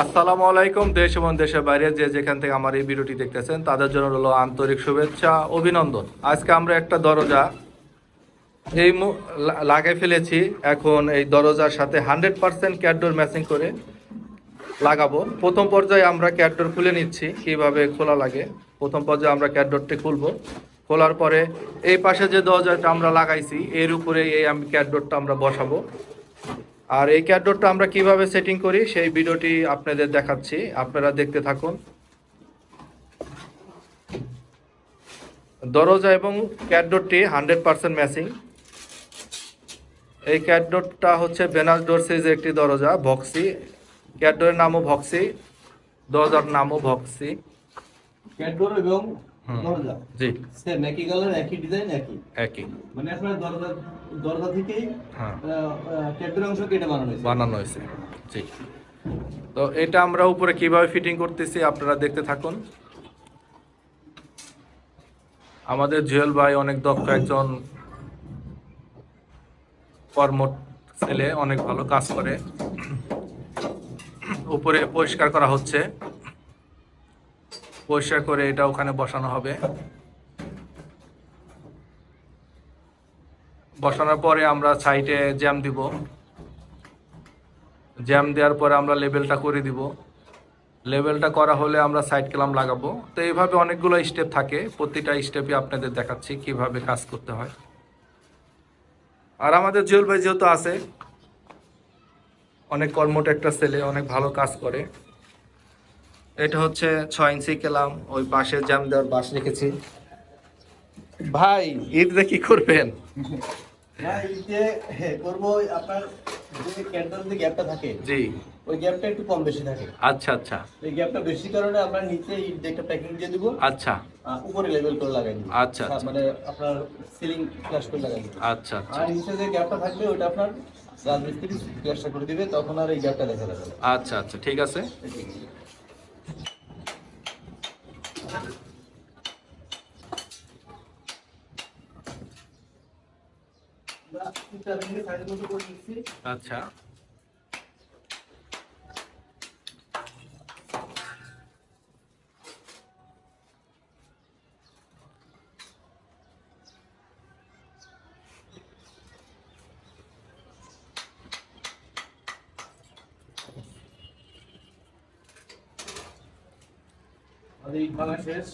আসসালামু আলাইকুম, দেশ এবং দেশের বাইরে যে যেখান থেকে আমার এই ভিডিওটি দেখতেছেন, তাদের জন্য হলো আন্তরিক শুভেচ্ছা, অভিনন্দন। আজকে আমরা একটা দরজা এই লাগাই ফেলেছি। এখন এই দরজার সাথে হান্ড্রেড পার্সেন্ট ক্যাডোর ম্যাচিং করে লাগাবো। প্রথম পর্যায়ে আমরা ক্যাডোর খুলে নিচ্ছি, কীভাবে খোলা লাগে। প্রথম পর্যায়ে আমরা ক্যাডোরটি খুলবো। খোলার পরে এই পাশে যে দরজাটা আমরা লাগাইছি, এর উপরে এই আমি ক্যাডোরটা আমরা বসাবো। আর এই ক্যাডোরটা আমরা কীভাবে সেটিং করি, সেই ভিডিওটি আপনাদের দেখাচ্ছি। আপনারা দেখতে থাকুন। দরজা এবং ক্যাডোরটি হান্ড্রেড পার্সেন্ট ম্যাচিং এই ক্যাডোরটা হচ্ছে বেনাস ডোর সাইজের একটি দরজা, ভক্সি। ক্যাডোরের নামও ভক্সি, দরজার নামও ভক্সি। ক্যাডোর এবং। দরজা জি। সেম একই কালার একই ডিজাইন একই। একই। মানে আপনার দরজা দরজা থেকেই হ্যাঁ। ক্যাডোর অংশ কেটে বানানো হয়েছে। বানানো হয়েছে। জি। তো এটা আমরা উপরে কীভাবে ফিটিং করতেছি আপনারা দেখতে থাকুন। আমাদের জুয়েল ভাই অনেক দক্ষ একজন কর্ম ছেলে অনেক ভালো কাজ করে। উপরে পরিষ্কার করা হচ্ছে। পরিষ্কার করে এটা ওখানে বসানো হবে। বসানোর পরে আমরা সাইডে জ্যাম দিব। জ্যাম দেওয়ার পরে আমরা লেবেলটা করে দিব। লেবেলটা করা হলে আমরা সাইড ক্লাম লাগাবো। তো এইভাবে অনেকগুলো স্টেপ থাকে। প্রতিটা স্টেপে আপনাদের দেখাচ্ছি কীভাবে কাজ করতে হয়। আর আমাদের জুয়েল ভাই যেহেতু আছে, অনেক কর্মট একটা ছেলে, অনেক ভালো কাজ করে। এটা হচ্ছে ছয় ইঞ্চি কেলাম ওই পাশে জ্যাম দেওয়ার বাস রেখেছি। ভাই ঈদ কি করবেন? যে করব ওই আপনার যে গ্যাপটা থাকে জি। ওই গ্যাপটা একটু কম বেশি থাকে। আচ্ছা আচ্ছা। এই গ্যাপটা বেশি কারণে আমরা নিচে ইট একটা প্যাকিং দিয়ে দিব আচ্ছা। উপরে লেভেল করে লাগাই দিব। আচ্ছা, আচ্ছা। মানে আপনার সিলিং ফ্ল্যাশ করে লাগাই দিব। আচ্ছা আচ্ছা। আর নিচে যে গ্যাপটা থাকবে ওটা আপনার রাজমিস্ত্রি ফ্ল্যাশটা করে দিবে তখন আর এই গ্যাপটা দেখা যাবে আচ্ছা আচ্ছা ঠিক আছে আমরা তিনটা ভেঙে সাইডের মতো করে দিচ্ছি আচ্ছা। আমাদের ইট ভাঙা শেষ